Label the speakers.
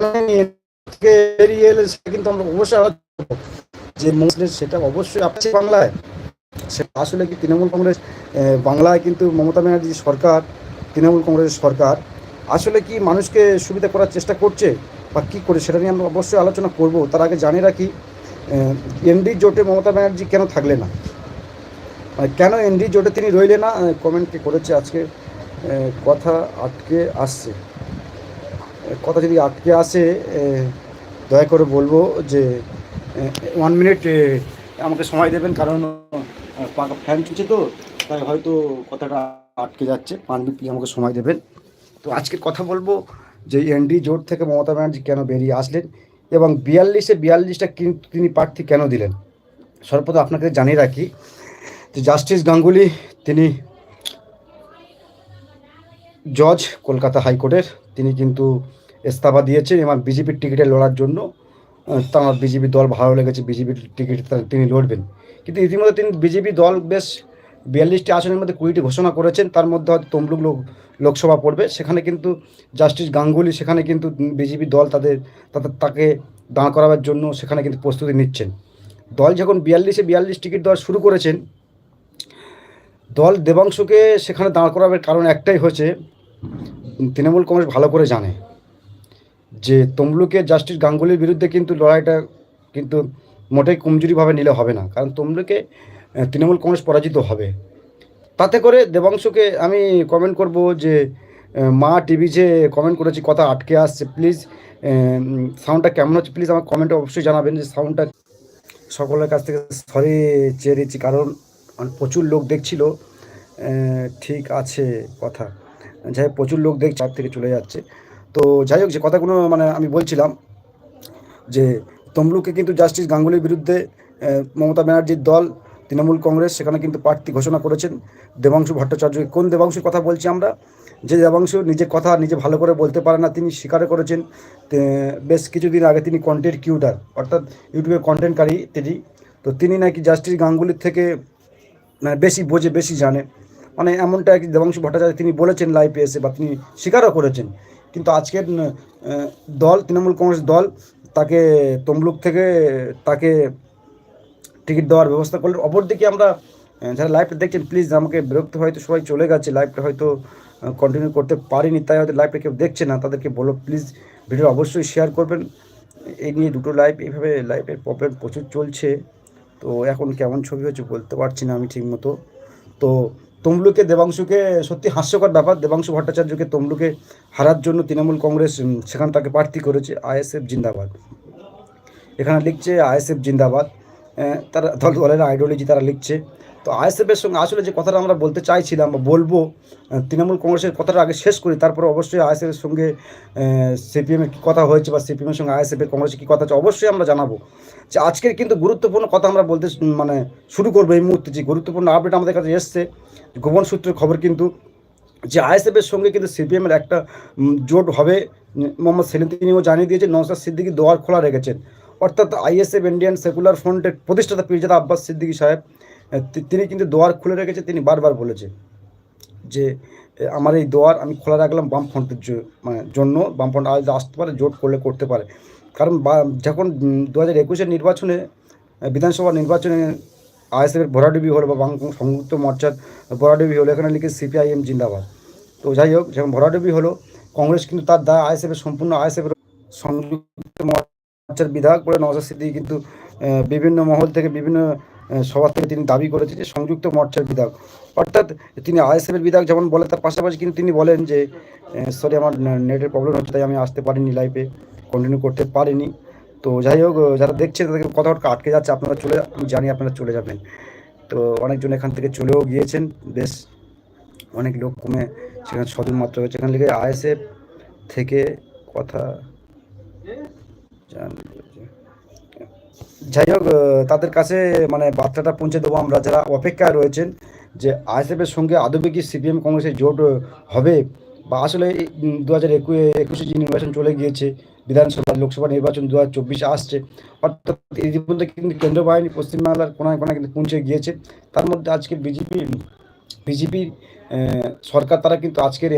Speaker 1: থেকে এলে সেটা কিন্তু আমরা অবশ্যই। যে মুসলিম সেটা অবশ্যই আছে বাংলায়। সেটা আসলে কি তৃণমূল কংগ্রেস বাংলায় কিন্তু মমতা ব্যানার্জি সরকার, তৃণমূল কংগ্রেসের সরকার, আসলে কি মানুষকে সুবিধা করার চেষ্টা করছে বা কী করে সেটা নিয়ে আমরা অবশ্যই আলোচনা করব। তার আগে জানিয়ে রাখি এনডি জোটে মমতা ব্যানার্জি কেন থাকলে না? মানে কেন এনডি জোটে তিনি রইলে না? কমেন্টকে করেছে আজকে কথা আটকে আসছে। কথা যদি আটকে আসে দয়া করে বলব যে ওয়ান মিনিট আমাকে সময় দেবেন কারণ পাকা ফ্যান চলছে তো, তাই হয়তো কথাটা আটকে যাচ্ছে। পাঁচ মিনিট আমাকে সময় দেবেন। তো আজকে কথা বলব যে এনডি জোট থেকে মমতা ব্যানার্জি কেন বেরিয়ে আসলেন এবং বিয়াল্লিশে বিয়াল্লিশটা তিনি প্রার্থী কেন দিলেন? সর্বপ্রথম আপনাকে জানিয়ে রাখি যে, জাস্টিস গাঙ্গুলি, তিনি জজ, কলকাতা হাইকোর্টের, তিনি কিন্তু ইস্তফা দিয়েছেন এবং বিজেপির টিকিটে লড়ার জন্য তার বিজেপি দল ভালো লেগেছে, বিজেপির টিকিট তিনি লড়বেন। কিন্তু ইতিমধ্যে তিনি বিজেপি দল বেশ বিয়াল্লিশটি আসনের মধ্যে কুড়িটি ঘোষণা করেছেন, তার মধ্যে হয়তো তমলুক লোক লোকসভা পড়বে। সেখানে কিন্তু জাস্টিস গাঙ্গুলি সেখানে কিন্তু বিজেপি দল তাদের তাদের তাকে দাঁড় করাবার জন্য সেখানে কিন্তু প্রস্তুতি নিচ্ছেন। দল যখন বিয়াল্লিশে বিয়াল্লিশ টিকিট দেওয়া শুরু করেছেন, দল দেবাংশুকে সেখানে দাঁড় করাবার কারণ একটাই হয়েছে, তৃণমূল কংগ্রেস ভালো করে জানে। যে তমলুকে জাস্টিস গাঙ্গুলির বিরুদ্ধে কিন্তু লড়াইটা কিন্তু মোটেই কমজোরিভাবে নিলে হবে না। কারণ তমলুকে তৃণমূল কংগ্রেস পরাজিত হবে। তাতে করে দেবাংশুকে আমি কমেন্ট করব যে মা টিভি যে কমেন্ট করেছি, কথা আটকে আসছে প্লিজ সাউন্ডটা কেমন হচ্ছে প্লিজ আমার কমেন্টে অবশ্যই জানাবেন যে সাউন্ডটা সকলের কাছ থেকে সরি চেয়ে দিচ্ছি কারণ প্রচুর লোক দেখছিল ঠিক আছে কথা। যাই প্রচুর লোক দেখছে চার থেকে চলে যাচ্ছে। তো যাই হোক, যে কথাগুলো মানে আমি বলছিলাম যে তমলুকে কিন্তু জাস্টিস গাঙ্গুলির বিরুদ্ধে মমতা ব্যানার্জির দল, তৃণমূল কংগ্রেস, সেখানে কিন্তু প্রার্থী ঘোষণা করেছেন দেবাংশু ভট্টাচার্যকে। কোন দেবাংশুর কথা বলছি আমরা? যে দেবাংশু নিজের কথা নিজে ভালো করে বলতে পারে না, তিনি স্বীকার করেছেন বেশ কিছুদিন আগে তিনি কন্টেন্ট কিউটার, অর্থাৎ ইউটিউবে কন্টেন্টকারী তিনি তো তিনি নাকি জাস্টিস গাঙ্গুলির থেকে মানে বেশি বোঝে, বেশি জানে। মানে এমনটা কি দেবাংশু ভট্টাচার্য তিনি বলেছেন লাইভে এসে বা তিনি স্বীকারও করেছেন। কিন্তু আজকের দল, তৃণমূল কংগ্রেস দল তাকে তমলুক থেকে, তাকে টিকিট দেওয়ার ব্যবস্থা করলেন। অপরদিকে আমরা যারা লাইভটা দেখছেন প্লিজ আমাকে বিরক্ত হয়তো সবাই চলে গেছে। লাইভটা হয়তো কন্টিনিউ করতে পারিনি, তাই হয়তো লাইভটা কেউ দেখছে না। তাদেরকে বলো প্লিজ ভিডিও অবশ্যই শেয়ার করবেন। এই নিয়ে দুটো লাইভ এইভাবে লাইভের প্রবলেম প্রচুর চলছে। তো এখন কেমন ছবি হচ্ছে বলতে পারছি না আমি ঠিক মতো তো তমলুকে দেবাংশুকে সত্যি হাস্যকর ব্যাপার। দেবাংশু ভট্টাচার্যকে তমলুকে হারার জন্য তৃণমূল কংগ্রেস সেখানে তাকে প্রার্থী করেছে আইএসএফ জিন্দাবাদ। এখানে লিখছে আইএসএফ জিন্দাবাদ। তারা দল দলের আইডিওলজি তারা লিখছে। তো আইএসএফের সঙ্গে আসলে যে কথাটা আমরা বলতে চাইছিলাম বা বলব তৃণমূল কংগ্রেসের কথাটা আগে শেষ করি, তারপরে অবশ্যই আইএসএফের সঙ্গে সিপিএমের কী কথা হয়েছে বা সিপিএমের সঙ্গে আইএসএফের কংগ্রেসের কী কথা হচ্ছে অবশ্যই আমরা জানাব। যে আজকের কিন্তু গুরুত্বপূর্ণ কথা আমরা বলতে মানে শুরু করব এই মুহূর্তে, যে গুরুত্বপূর্ণ আপডেট আমাদের কাছে এসছে গোপন সূত্রের খবর কিন্তু, যে আইএসএফের সঙ্গে কিন্তু সিপিএমের একটা জোট হবে মোহাম্মদ সেলিম তিনিও জানিয়ে দিয়েছেন নওসাদ সিদ্দিকি দোয়ার খোলা রেখেছেন। অর্থাৎ আইএসএফ, ইন্ডিয়ান সেকুলার ফ্রন্টের প্রতিষ্ঠাতা পীরজাদা আব্বাস সিদ্দিকী সাহেব তিনি কিন্তু দোয়ার খুলে রেখেছে, তিনি বারবার বলেছে যে আমার এই দোয়ার আমি খোলা রাখলাম বামফ্রন্টের মানে জন্য, বামফ্রন্ট আজ আসতে পারে, জোট করলে করতে পারে। কারণ যখন দু হাজার একুশের নির্বাচনে বিধানসভা নির্বাচনে আইএসএফের ভরাডুবি হলো বা সংযুক্ত মোর্চার ভরাডুবি হলো, এখানে লিখে সিপিআইএম জিন্দাবাদ। তো যাই হোক, যখন ভরাডুবি হলো, কংগ্রেস কিন্তু তার দায় আইএসএফের সম্পূর্ণ আইএসএফের সংযুক্ত মোর্চার বিধায়ক বলে নওয়াজ সিদ্দিকী কিন্তু বিভিন্ন মহল থেকে বিভিন্ন সভা থেকে তিনি দাবি করেছে যে সংযুক্ত মোর্চার বিধায়ক। অর্থাৎ তিনি আইএসএফের বিধায়ক যেমন বলে, তার পাশাপাশি কিন্তু তিনি বলেন যে সরি আমার নেটের প্রবলেম হচ্ছে, তাই আমি আসতে পারিনি লাইফে কন্টিনিউ করতে পারিনি। তো যাই হোক যারা দেখছেন তাদেরকে কথা আটকে যাচ্ছে, আপনারা চলে, আমি জানি আপনারা চলে যাবেন। তো অনেকজন এখান থেকে চলেও গিয়েছেন, বেশ অনেক লোক কমে সেখানে সদুর মাত্রা হয়েছে। এখানে লিখে আইএসএফ থেকে কথা যাই হোক তাদের কাছে মানে বার্তাটা পৌঁছে দেবো আমরা যারা অপেক্ষায় রয়েছেন যে আইএসএফের সঙ্গে আদবে কি সিপিএম কংগ্রেসের জোট হবে বা আসলে দু হাজার একুশে একুশে যে নির্বাচন চলে গিয়েছে, বিধানসভা, লোকসভা নির্বাচন দু হাজার চব্বিশে আসছে, অর্থাৎ ইতিমধ্যে কিন্তু কেন্দ্র বাহিনী পশ্চিমবাংলার কোনায় কোনায় কিন্তু পৌঁছে গিয়েছে। তার মধ্যে আজকে বিজেপি, বিজেপির সরকার, তারা কিন্তু আজকের